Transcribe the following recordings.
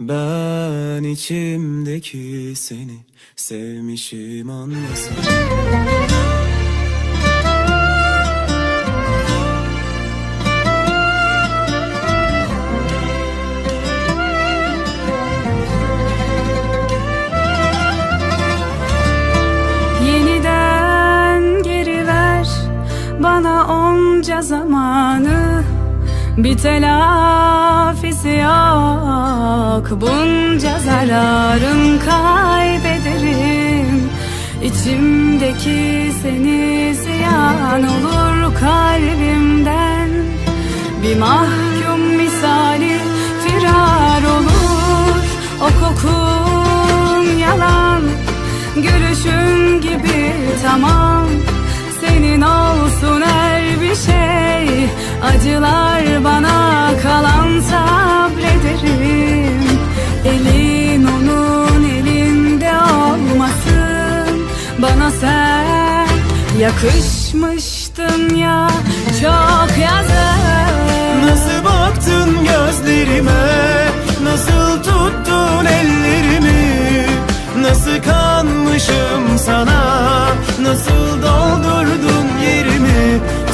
Ben içimdeki seni sevmişim anlasana Yeniden geri ver bana onca zamanı Bir telafisi yok. Bunca zararım kaybederim. İçimdeki seni ziyan olur kalbimden. Bir mahkum misali firar olur. O kokun yalan. Gülüşün gibi tamam. Senin olsun her bir şey Acılar bana kalan sabrederim. Elin onun elinde olmasın. Bana sen yakışmıştın ya Çok yazık. Nasıl baktın gözlerime? Nasıl tuttun ellerimi? Nasıl kanmışım sana? Nasıl doldurdun yerimi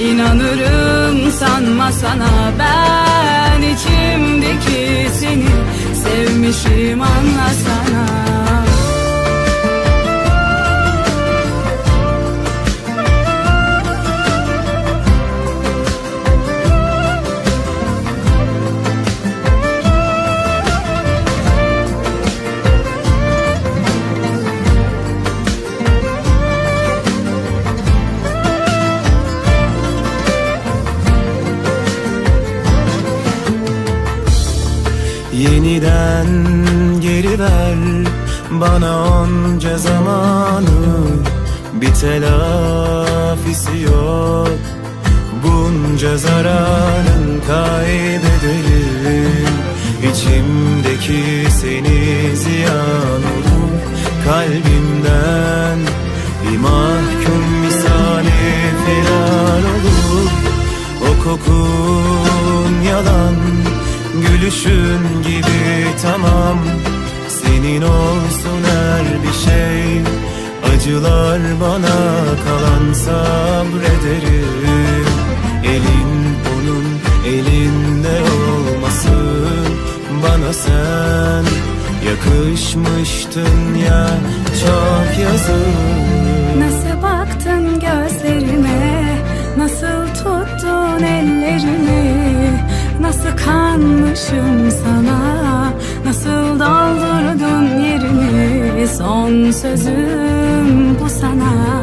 İnanırım sanma sana Ben içimdeki seni Sevmişim anlasana Yeniden geri ver bana onca zamanı. Bir telafisi yok. Bunca zararın kaybederim İçimdeki seni ziyan olur. Kalbimden bir mahkum misali firar olur. O yalan Gülüşün gibi tamam. Senin olsun her bir şey. Acılar bana kalan sabrederim. Elin onun elinde olmasın. Bana sen yakışmıştın ya Çok yazık. Nasıl baktın gözlerime kanmışım sana. Nasıl doldurdun yerimi? Son sözüm bu sana.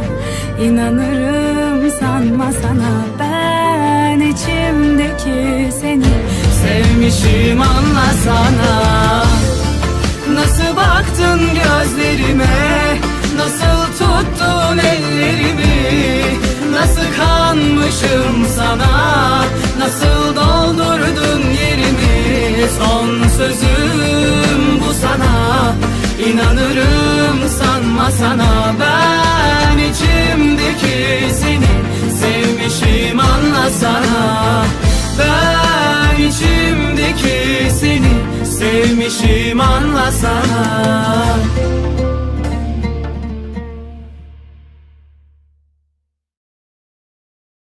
İnanırım sanma sana. Ben içimdeki seni Sevmişim anlasana Nasıl baktın gözlerime? Nasıl tuttun ellerimi? Nasıl kanmışım sana? Nasıl sözüm bu sana. İnanırım sanma sana. Ben içimdeki seni Sevmişim anlasana. Ben içimdeki seni Sevmişim anlasana